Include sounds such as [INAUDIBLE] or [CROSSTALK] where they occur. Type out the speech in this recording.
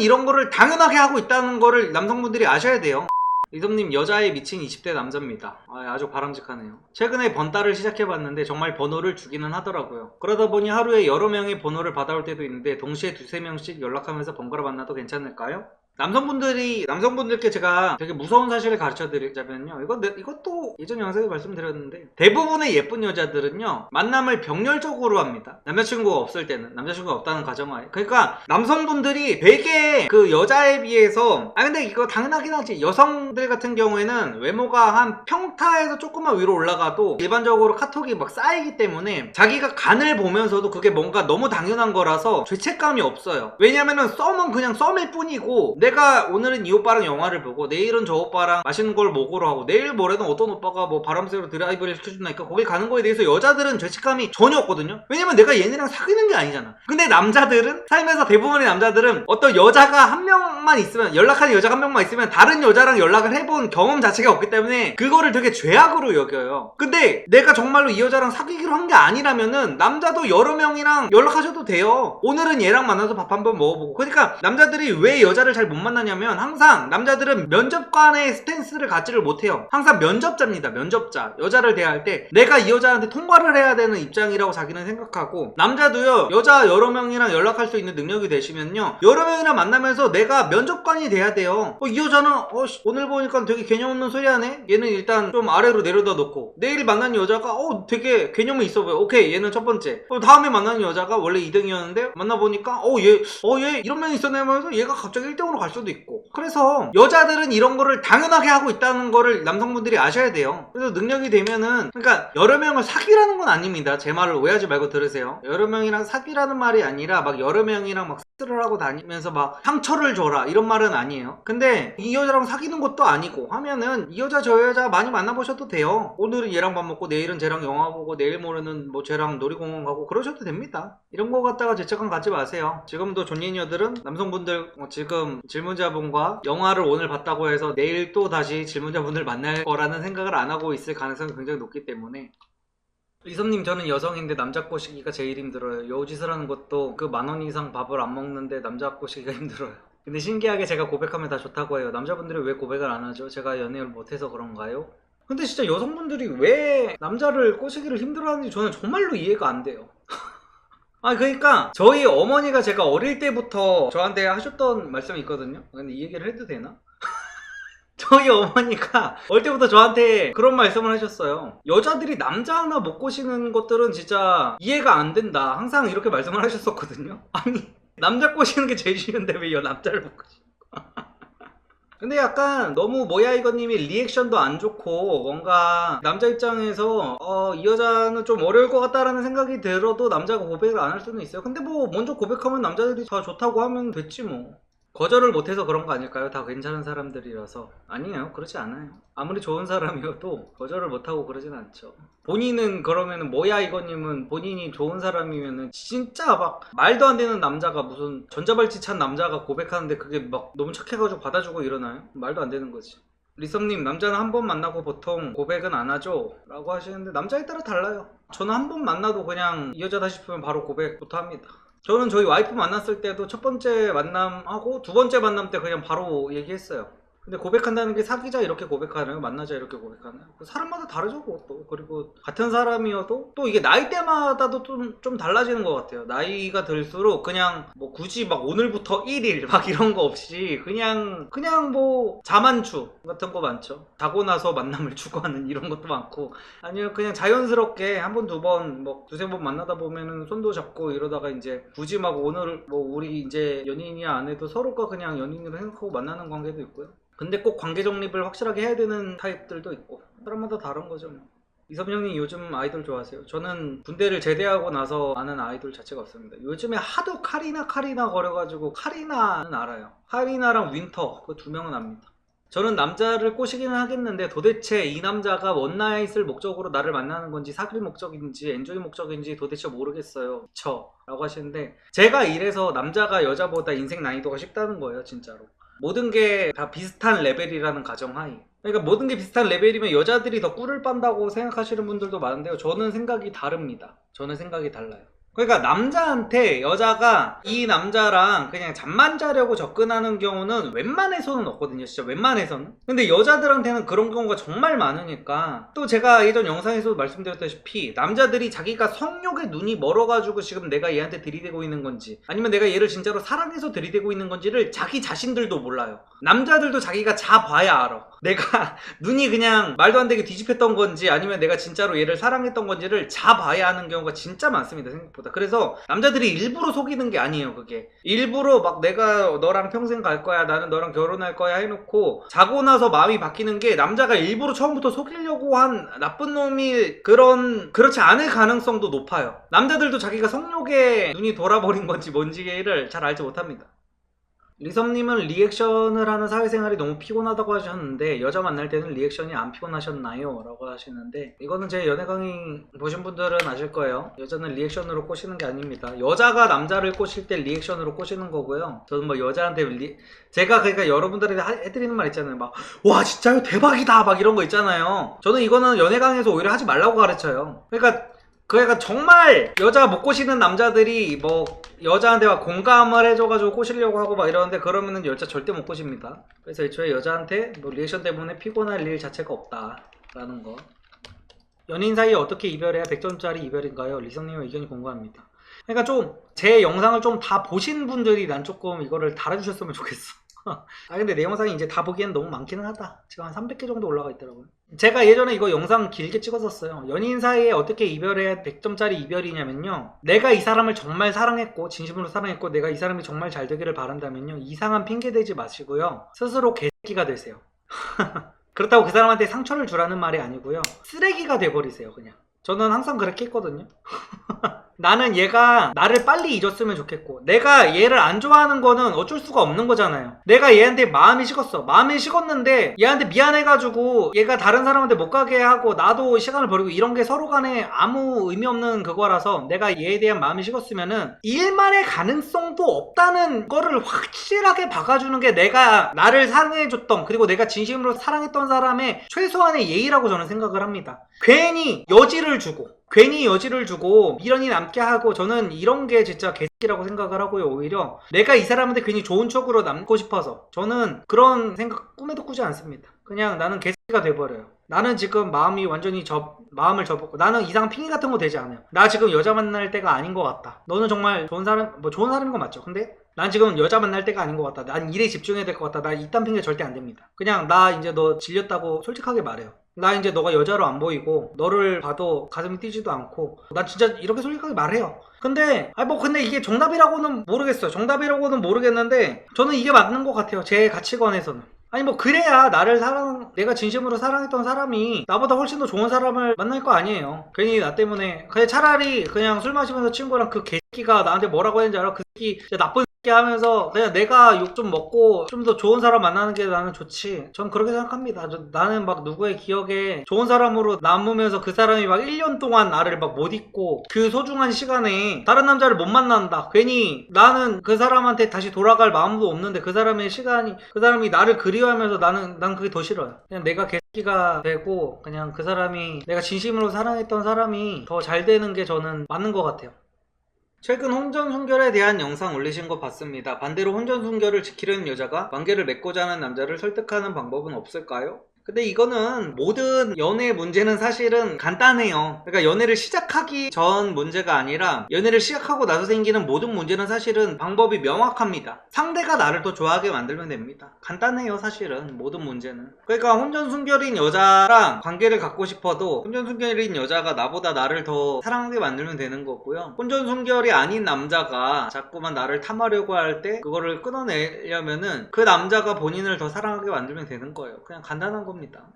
이런 거를 당연하게 하고 있다는 거를 남성분들이 아셔야 돼요. 이섭님 여자에 미친 20대 남자입니다. 아, 주 바람직하네요. 최근에 번따를 시작해봤는데 정말 번호를 주기는 하더라고요. 그러다 보니 하루에 여러 명의 번호를 받아올 때도 있는데 동시에 두세 명씩 연락하면서 번갈아 만나도 괜찮을까요? 남성분들이 남성분들께 제가 되게 무서운 사실을 가르쳐 드리자면요. 이거 내- 이것도 예전 영상에 말씀드렸는데 대부분의 예쁜 여자들은요. 만남을 병렬적으로 합니다. 남자친구가 없을 때는 남자친구가 없다는 가정하에. 그러니까 남성분들이 되게 그 여자에 비해서 아 근데 이거 당연하긴 하지. 여성들 같은 경우에는 외모가 한 평타에서 조금만 위로 올라가도 일반적으로 카톡이 막 쌓이기 때문에 자기가 간을 보면서도 그게 뭔가 너무 당연한 거라서 죄책감이 없어요. 왜냐면은 썸은 그냥 썸일 뿐이고 내가 오늘은 이 오빠랑 영화를 보고 내일은 저 오빠랑 맛있는 걸 먹으러 하고 내일 모레는 어떤 오빠가 뭐 바람 쐬러 드라이브를 시켜준다니까 거기 가는 거에 대해서 여자들은 죄책감이 전혀 없거든요. 왜냐면 내가 얘네랑 사귀는 게 아니잖아. 근데 남자들은 살면서 대부분의 남자들은 어떤 여자가 한 명만 있으면 연락하는 여자가 한 명만 있으면 다른 여자랑 연락을 해본 경험 자체가 없기 때문에 그거를 되게 죄악으로 여겨요. 근데 내가 정말로 이 여자랑 사귀기로 한 게 아니라면은 남자도 여러 명이랑 연락하셔도 돼요. 오늘은 얘랑 만나서 밥 한번 먹어보고. 그러니까 남자들이 왜 여자를 잘못 만나냐면 항상 남자들은 면접관의 스탠스를 갖지를 못해요. 항상 면접자입니다. 면접자. 여자를 대할 때 내가 이 여자한테 통과를 해야 되는 입장이라고 자기는 생각하고 남자도요 여자 여러 명이랑 연락할 수 있는 능력이 되시면요 여러 명이랑 만나면서 내가 면접관이 돼야 돼요. 어, 이 여자는 어, 씨, 오늘 보니까 되게 개념 없는 소리 하네. 얘는 일단 좀 아래로 내려다 놓고 내일 만난 여자가 어 되게 개념이 있어 보여. 오케이 얘는 첫 번째. 어, 다음에 만나는 여자가 원래 2등이었는데 만나보니까 어얘 어 얘 이런 면이 있었네 하면서 얘가 갑자기 1등으로 갈 수도 있고. 그래서 여자들은 이런 거를 당연하게 하고 있다는 거를 남성분들이 아셔야 돼요. 그래서 능력이 되면은 그러니까 여러 명을 사귀라는 건 아닙니다. 제 말을 오해하지 말고 들으세요. 여러 명이랑 사귀라는 말이 아니라 막 여러 명이랑 막 X를 하고 다니면서 막 상처를 줘라 이런 말은 아니에요. 근데 이 여자랑 사귀는 것도 아니고 하면은 이 여자 저 여자 많이 만나보셔도 돼요. 오늘은 얘랑 밥 먹고 내일은 쟤랑 영화 보고 내일 모레는 뭐 쟤랑 놀이공원 가고 그러셔도 됩니다. 이런 거 갖다가 죄책감 갖지 마세요. 지금도 존니녀들은 남성분들 어, 지금 질문자분과 영화를 오늘 봤다고 해서 내일 또 다시 질문자분을 만날 거라는 생각을 안 하고 있을 가능성이 굉장히 높기 때문에 이섭님 저는 여성인데 남자 꼬시기가 제일 힘들어요. 여우짓을 하는 것도 그 만 원 이상 밥을 안 먹는데 남자 꼬시기가 힘들어요. 근데 신기하게 제가 고백하면 다 좋다고 해요. 남자분들이 왜 고백을 안 하죠? 제가 연애를 못해서 그런가요? 근데 진짜 여성분들이 왜 남자를 꼬시기를 힘들어하는지 저는 정말로 이해가 안 돼요. 아 그러니까 저희 어머니가 제가 어릴 때부터 저한테 하셨던 말씀이 있거든요. 근데 이 얘기를 해도 되나? [LAUGHS] 저희 어머니가 어릴 때부터 저한테 그런 말씀을 하셨어요. 여자들이 남자 하나 못 꼬시는 것들은 진짜 이해가 안 된다. 항상 이렇게 말씀을 하셨었거든요. [LAUGHS] 아니 남자 꼬시는 게 제일 쉬운데 왜여 남자를 못 꼬시? 근데 약간 너무 뭐야 이거님이 리액션도 안 좋고 뭔가 남자 입장에서 어, 이 여자는 좀 어려울 것 같다라는 생각이 들어도 남자가 고백을 안 할 수는 있어요. 근데 뭐 먼저 고백하면 남자들이 다 좋다고 하면 됐지 뭐. 거절을 못해서 그런 거 아닐까요? 다 괜찮은 사람들이라서. 아니에요. 그렇지 않아요. 아무리 좋은 사람이어도 거절을 못하고 그러진 않죠. 본인은 그러면은 뭐야 이거님은 본인이 좋은 사람이면은 진짜 막 말도 안 되는 남자가 무슨 전자발찌 찬 남자가 고백하는데 그게 막 너무 착해가지고 받아주고 이러나요? 말도 안 되는 거지. 리썸님 남자는 한 번 만나고 보통 고백은 안 하죠? 라고 하시는데 남자에 따라 달라요. 저는 한 번 만나도 그냥 이 여자다 싶으면 바로 고백부터 합니다 저는 저희 와이프 만났을 때도 첫 번째 만남하고 두 번째 만남 때 그냥 바로 얘기했어요. 근데 고백한다는 게 사귀자 이렇게 고백하나요? 만나자 이렇게 고백하나요? 그 사람마다 다르죠 그것도. 그리고 같은 사람이어도 또 이게 나이대마다도 좀, 좀 달라지는 것 같아요. 나이가 들수록 그냥 뭐 굳이 막 오늘부터 1일 [LAUGHS] 막 이런 거 없이 그냥 그냥 뭐 자만추 같은 거 많죠. 자고 나서 만남을 [LAUGHS] 추구하는 이런 것도 많고 아니요 그냥 자연스럽게 한 번 두 번 뭐 두세 번 만나다 보면은 손도 잡고 이러다가 이제 굳이 막 오늘 뭐 우리 이제 연인이야 안 해도 서로가 그냥 연인으로 생각하고 만나는 관계도 있고요. 근데 꼭 관계 정립을 확실하게 해야 되는 타입들도 있고 사람마다 다른 거죠. 뭐. 이섭영님 요즘 아이돌 좋아하세요? 저는 군대를 제대하고 나서 아는 아이돌 자체가 없습니다. 요즘에 하도 카리나 카리나 거려가지고 카리나는 알아요. 카리나랑 윈터 그 두 명은 압니다. 저는 남자를 꼬시기는 하겠는데 도대체 이 남자가 원나잇을 목적으로 나를 만나는 건지 사귈 목적인지 엔조이 목적인지 도대체 모르겠어요. 저 라고 하시는데 제가 이래서 남자가 여자보다 인생 난이도가 쉽다는 거예요 진짜로. 모든 게 다 비슷한 레벨이라는 가정하에 그러니까 모든 게 비슷한 레벨이면 여자들이 더 꿀을 빤다고 생각하시는 분들도 많은데요. 저는 생각이 다릅니다. 저는 생각이 달라요 그러니까 남자한테 여자가 이 남자랑 그냥 잠만 자려고 접근하는 경우는 웬만해서는 없거든요. 진짜 웬만해서는. 근데 여자들한테는 그런 경우가 정말 많으니까 또 제가 예전 영상에서도 말씀드렸다시피 남자들이 자기가 성욕에 눈이 멀어가지고 지금 내가 얘한테 들이대고 있는 건지 아니면 내가 얘를 진짜로 사랑해서 들이대고 있는 건지를 자기 자신들도 몰라요. 남자들도 자기가 자 봐야 알아. 내가 [LAUGHS] 눈이 그냥 말도 안 되게 뒤집혔던 건지 아니면 내가 진짜로 얘를 사랑했던 건지를 자 봐야 하는 경우가 진짜 많습니다 생각보다. 그래서 남자들이 일부러 속이는 게 아니에요 그게. 일부러 막 내가 너랑 평생 갈 거야 나는 너랑 결혼할 거야 해놓고 자고 나서 마음이 바뀌는 게 남자가 일부러 처음부터 속이려고 한 나쁜 놈이 그런 그렇지 않을 가능성도 높아요. 남자들도 자기가 성욕에 눈이 돌아버린 건지 뭔지를 잘 알지 못합니다 리섬님은 리액션을 하는 사회생활이 너무 피곤하다고 하셨는데 여자 만날 때는 리액션이 안 피곤하셨나요? 라고 하시는데 이거는 제 연애 강의 보신 분들은 아실 거예요. 여자는 리액션으로 꼬시는 게 아닙니다. 여자가 남자를 꼬실 때 리액션으로 꼬시는 거고요. 저는 뭐 여자한테 리... 제가 그러니까 여러분들에게 하- 해드리는 말 있잖아요. 막 와 진짜 요? 대박이다. 막 이런 거 있잖아요. 저는 이거는 연애 강의에서 오히려 하지 말라고 가르쳐요. 그러니까 그러니까 정말 여자 못 꼬시는 남자들이 뭐 여자한테 막 공감을 해줘가지고 꼬시려고 하고 막 이러는데 그러면은 여자 절대 못 꼬십니다. 그래서 애초에 여자한테 뭐 리액션 때문에 피곤할 일 자체가 없다라는 거. 연인 사이에 어떻게 이별해야 100점짜리 이별인가요? 리성님의 의견이 궁금합니다. 그러니까 좀 제 영상을 좀 다 보신 분들이 난 조금 이거를 달아주셨으면 좋겠어. [LAUGHS] 아 근데 내 영상이 이제 다 보기엔 너무 많기는 하다. 지금 한 300개 정도 올라가 있더라고요. 제가 예전에 이거 영상 길게 찍었었어요. 연인 사이에 어떻게 이별해야 100점짜리 이별이냐면요. 내가 이 사람을 정말 사랑했고 진심으로 사랑했고 내가 이 사람이 정말 잘 되기를 바란다면요. 이상한 핑계 대지 마시고요. 스스로 개새끼가 되세요. [LAUGHS] 그렇다고 그 사람한테 상처를 주라는 말이 아니고요. 쓰레기가 돼버리세요, 그냥. 저는 항상 그렇게 했거든요. [LAUGHS] 나는 얘가 나를 빨리 잊었으면 좋겠고 내가 얘를 안 좋아하는 거는 어쩔 수가 없는 거잖아요. 내가 얘한테 마음이 식었어. 마음이 식었는데 얘한테 미안해가지고 얘가 다른 사람한테 못 가게 하고 나도 시간을 버리고 이런 게 서로 간에 아무 의미 없는 그거라서 내가 얘에 대한 마음이 식었으면은 일만의 가능성도 없다는 거를 확실하게 박아주는 게 내가 나를 사랑해줬던 그리고 내가 진심으로 사랑했던 사람의 최소한의 예의라고 저는 생각을 합니다. 괜히 여지를 주고 괜히 여지를 주고 미련이 남게 하고 저는 이런 게 진짜 개새끼라고 생각을 하고요 오히려. 내가 이 사람한테 괜히 좋은 척으로 남고 싶어서. 저는 그런 생각 꿈에도 꾸지 않습니다. 그냥 나는 개새끼가 돼버려요. 나는 지금 마음이 완전히 접 마음을 접었고 나는 이상 핑계 같은 거 되지 않아요. 나 지금 여자 만날 때가 아닌 것 같다. 너는 정말 좋은 사람 뭐 좋은 사람인 거 맞죠. 근데 난 지금 여자 만날 때가 아닌 것 같다. 난 일에 집중해야 될 것 같다. 나 이딴 핑계 절대 안 됩니다. 그냥 나 이제 너 질렸다고 솔직하게 말해요 나 이제 너가 여자로 안 보이고 너를 봐도 가슴이 뛰지도 않고 난 진짜 이렇게 솔직하게 말해요. 근데 아니 뭐 근데 이게 정답이라고는 모르겠어요 정답이라고는 모르겠는데 저는 이게 맞는 것 같아요. 제 가치관에서는. 아니 뭐 그래야 나를 사랑 내가 진심으로 사랑했던 사람이 나보다 훨씬 더 좋은 사람을 만날 거 아니에요. 괜히 나 때문에. 그냥 차라리 그냥 술 마시면서 친구랑 그 개새끼가 나한테 뭐라고 했는지 알아? 그 새끼 나쁜 새끼 하면서 그냥 내가 욕 좀 먹고 좀 더 좋은 사람 만나는 게 나는 좋지. 전 그렇게 생각합니다. 저- 나는 막 누구의 기억에 좋은 사람으로 남으면서 그 사람이 막 1년 동안 나를 막 못 잊고 그 소중한 시간에 다른 남자를 못 만난다. 괜히 나는 그 사람한테 다시 돌아갈 마음도 없는데 그 사람의 시간이 그 사람이 나를 그리워하면서 나는 난 그게 더 싫어요. 그냥 내가 개새끼가 되고 그냥 그 사람이 내가 진심으로 사랑했던 사람이 더 잘 되는 게 저는 맞는 것 같아요 최근 혼전 순결에 대한 영상 올리신 거 봤습니다. 반대로 혼전 순결을 지키려는 여자가 관계를 맺고자 하는 남자를 설득하는 방법은 없을까요? 근데 이거는 모든 연애 문제는 사실은 간단해요. 그러니까 연애를 시작하기 전 문제가 아니라 연애를 시작하고 나서 생기는 모든 문제는 사실은 방법이 명확합니다. 상대가 나를 더 좋아하게 만들면 됩니다. 간단해요, 사실은 모든 문제는. 그러니까 혼전 순결인 여자랑 관계를 갖고 싶어도 혼전 순결인 여자가 나보다 나를 더 사랑하게 만들면 되는 거고요. 혼전 순결이 아닌 남자가 자꾸만 나를 탐하려고 할 때 그거를 끊어내려면은 그 남자가 본인을 더 사랑하게 만들면 되는 거예요. 그냥 간단한 겁니다. නිතා